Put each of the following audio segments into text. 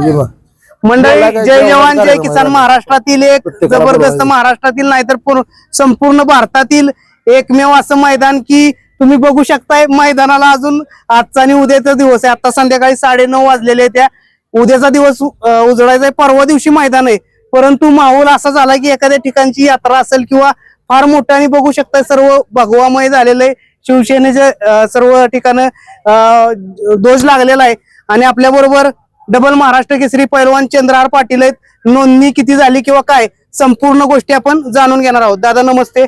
म्हणजे मंडळी जय जवान जय किसान. महाराष्ट्रातील एक जबरदस्त. महाराष्ट्रातील नाही तर पूर्ण- संपूर्ण भारतातील एकमेव असं मैदान की तुम्ही बघू शकताय मैदानाला अजून आजचा आणि उद्याचा दिवस आहे. आता संध्याकाळी साडे नऊ वाजलेले आहे त्या उद्याचा दिवस उजळायचा आहे. परवा दिवशी मैदान आहे. परंतु माहोल असा झाला की एखाद्या ठिकाणची यात्रा असेल किंवा फार मोठं आणि बघू शकताय सर्व भगवामय झालेलं आहे. शिवसेनेचे सर्व ठिकाणं दोष लागलेला आहे. आणि आपल्या बरोबर डबल महाराष्ट्र केसरी पैलवान चंद्रहार पाटील आहेत. नोंदणी किती झाली किंवा काय? संपूर्ण गोष्टी आपण जाणून घेणार आहोत. दादा नमस्ते.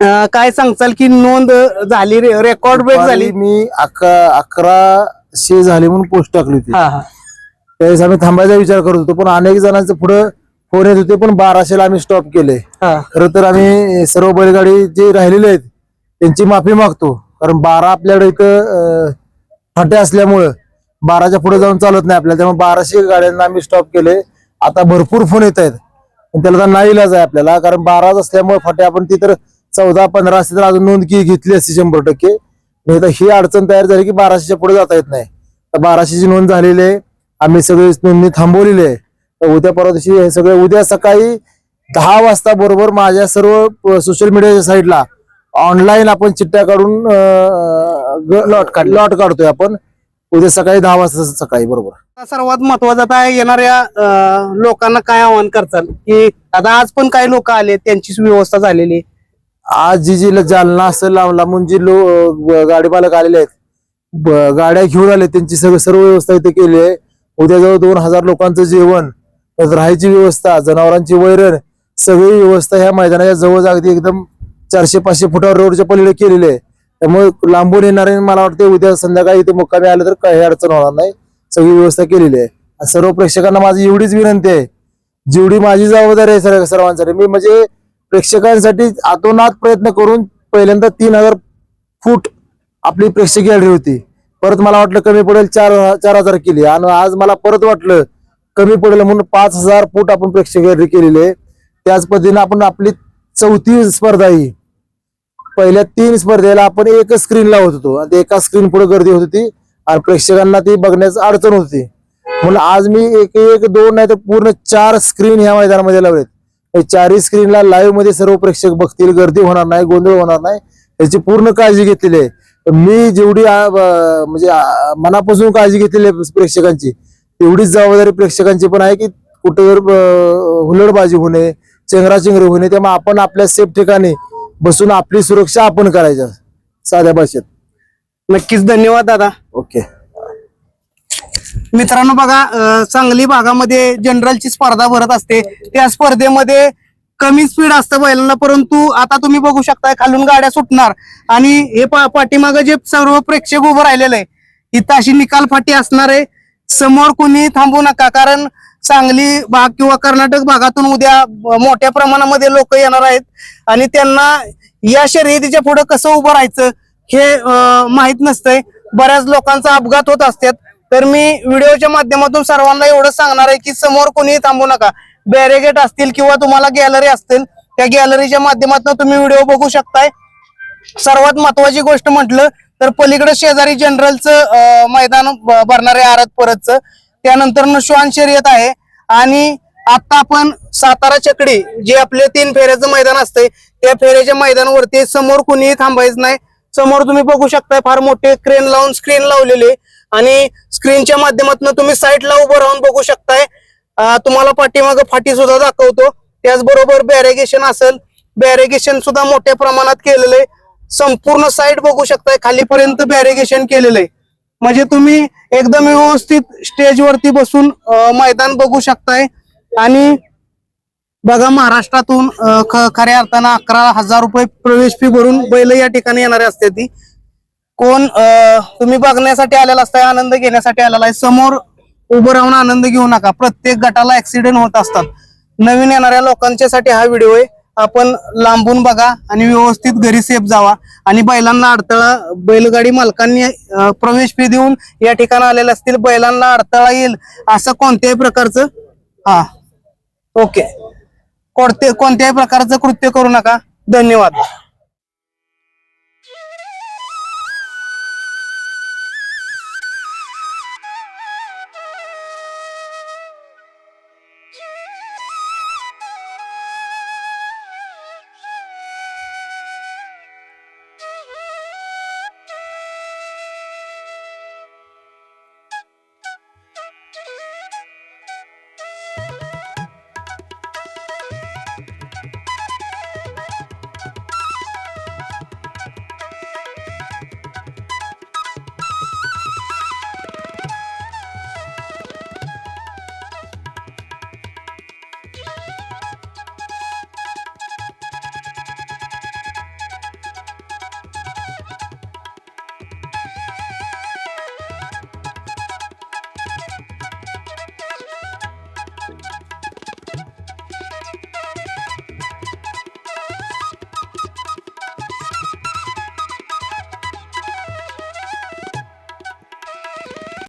अं, काय सांगचाल की नोंद झाली रेकॉर्ड ब्रेक झाली दुपारी मी अकरा अकराशे झाली म्हणून पोस्ट टाकली होती. हा हा. त्यावेळेस आम्ही थांबायचा विचार करत होतो पण अनेक जणांचं पुढे फोन येत होते पण बाराशेला आम्ही स्टॉप केले. हा. खरं तर आम्ही सर्व बैलगाडी जे राहिलेले आहेत त्यांची माफी मागतो. कारण बारा आपल्याकडे इथं अं, फाटे असल्यामुळं बाराच्या पुढे जाऊन चालत नाही आपल्याला. त्यामुळे बाराशे गाड्यांना आम्ही स्टॉप केले. आता भरपूर फोन येत आहेत. पण त्याला तर नाही इलाज आहे आपल्याला. कारण बाराच असल्यामुळे फाटे आपण ती तर चौदा पंधरा असते तर अजून नोंद की घेतली असती शंभर टक्के. नाही तर ही अडचण तयार झाली की बाराशेच्या पुढे जाता येत नाही. तर बाराशेची नोंद झालेली आहे. आम्ही सगळी नोंदणी थांबवलेली आहे. तर उद्या परवा दिवशी हे सगळे उद्या सकाळी दहा वाजता बरोबर माझ्या सर्व सोशल मीडियाच्या साईडला ऑनलाईन आपण चिठ्ठ्या काढून लॉट काढ लॉट काढतोय आपण. उद्या सकाळी दहा वाजता सकाळी बरोबर. सर्वात महत्वाचं आता येणाऱ्या लोकांना काय आवाहन करताल? की आता आज पण काही लोक आले त्यांची व्यवस्था झालेली आहे. आज जी जी जालना असेल लांब लांबून जी लो गाडी मालक आलेले आहेत. गाड्या घेऊन आले त्यांची सगळं सर्व व्यवस्था इथे केली आहे. उद्या जवळ दोन हजार लोकांचं जेवण राहायची व्यवस्था जनावरांची वैरण सगळी व्यवस्था ह्या मैदानाच्या जवळ अगदी एकदम चारशे पाचशे फुटावर रोडच्या पलीकडे केलेली आहे. त्यामुळे लांबून येणारे मला वाटते उद्या संध्याकाळी इथे मुक्कामी आले तर काही अडचण होणार नाही. सगळी व्यवस्था केलेली आहे. सर्व प्रेक्षकांना माझी एवढीच विनंती आहे. जेवढी माझी जबाबदारी आहे सर सर्वांसाठी मी म्हणजे प्रेक्षकांसाठी आतोनात प्रयत्न करून पहिल्यांदा तीन हजार फूट आपली प्रेक्षक गॅलरी होती. परत मला वाटलं कमी पडेल चार चार हजार केली. आणि आज मला परत वाटलं कमी पडेल म्हणून पाच हजार फूट आपण प्रेक्षक गॅलरी केलेली आहे. त्याच पद्धतीने आपण आपली चौथी स्पर्धा ही पहिल्या तीन स्पर्धेला आपण एकच स्क्रीन लावत होतो. आणि ते एका स्क्रीन पुढे गर्दी होत होती. आणि प्रेक्षकांना ती बघण्यास अडचण होती म्हणून आज मी एक एक दोन नाही तर पूर्ण चार स्क्रीन ह्या मैदानामध्ये लावलेत. चारही स्क्रीनला लाईव्हमध्ये सर्व प्रेक्षक बघतील. गर्दी होणार नाही गोंधळ होणार नाही. याची पूर्ण काळजी घेतलेली आहे. मी जेवढी म्हणजे मनापासून काळजी घेतलेली आहे प्रेक्षकांची तेवढीच जबाबदारी प्रेक्षकांची पण आहे की कुठे हुलडबाजी होणे चेंगराचेंगरी होणे त्यामुळे आपण आपल्या सेफ ठिकाणी बसून आपली सुरक्षा आपण करायच्या साध्या भाषेत. नक्कीच धन्यवाद दादा. ओके. मित्रांनो बघा अं, सांगली भागामध्ये जनरलची स्पर्धा भरत असते. त्या स्पर्धेमध्ये कमी स्पीड असतं बैलांना परंतु आता तुम्ही बघू शकताय खालून गाड्या सुटणार. आणि हे पा- पाठीमागं जे सर्व प्रेक्षक उभं राहिलेलं आहे इथं अशी निकाल फाटी असणार आहे. समोर कुणी थांबू नका कारण सांगली भाग किंवा कर्नाटक भागातून उद्या मोठ्या प्रमाणामध्ये लोक येणार आहेत. आणि त्यांना या शर्यतीच्या पुढे कसं उभं राहायचं हे माहीत माहीत नसतंय. बऱ्याच लोकांचा अपघात होत असतात. तर मी व्हिडिओच्या माध्यमातून सर्वांना एवढं सांगणार आहे की समोर कोणीही थांबू नका. बॅरिगेट असतील किंवा तुम्हाला गॅलरी असतील त्या गॅलरीच्या माध्यमातून तुम्ही व्हिडिओ बघू शकताय. सर्वात महत्वाची गोष्ट म्हटलं तर पलीकडे शेजारी जनरलचं मैदान भरणार आहे आरत परतचं. त्यानंतर श्वान शर्यत आहे. आणि आता आपण सातारा चकडी जे आपले तीन फेऱ्याचं मैदान असतंय त्या फेऱ्याच्या मैदानावरती समोर कुणीही थांबायचं नाही. समोर तुम्ही बघू शकताय फार मोठे क्रेन लावून स्क्रीन लावलेले आणि स्क्रीनच्या माध्यमातून तुम्ही साईडला उभं राहून बघू शकताय. तुम्हाला पाठीमाग फाटी सुद्धा दाखवतो. त्याचबरोबर बॅरेगेशन असेल. बॅरेगेशन सुद्धा मोठ्या प्रमाणात केलेलं आहे. संपूर्ण साईड बघू शकताय. खालीपर्यंत बॅरेगेशन केलेलं आहे. म्हणजे तुम्ही एकदम व्यवस्थित स्टेजवरती बसून मैदान बघू शकताय. आणि बघा महाराष्ट्रातून खऱ्या अर्थानं अकरा हजार रुपये प्रवेश फी भरून बैल या ठिकाणी येणारे असते ती. कोण तुम्ही बघण्यासाठी आलेला असताय आनंद घेण्यासाठी आलेला आहे. समोर उभं राहून आनंद घेऊ नका. प्रत्येक गटाला ऍक्सिडेंट होत असतात. नवीन येणाऱ्या लोकांच्यासाठी हा व्हिडिओ आहे. आपण लांबून बघा आणि व्यवस्थित घरी सेफ जावा. आणि बैलांना अडथळा बैलगाडी मालकांनी प्रवेश फी देऊन या ठिकाणी आलेले असतील बैलांना अडथळा येईल असं कोणत्याही प्रकारचं हा. ओके कोणते कोणत्याही प्रकारचं कृत्य करू नका. धन्यवाद.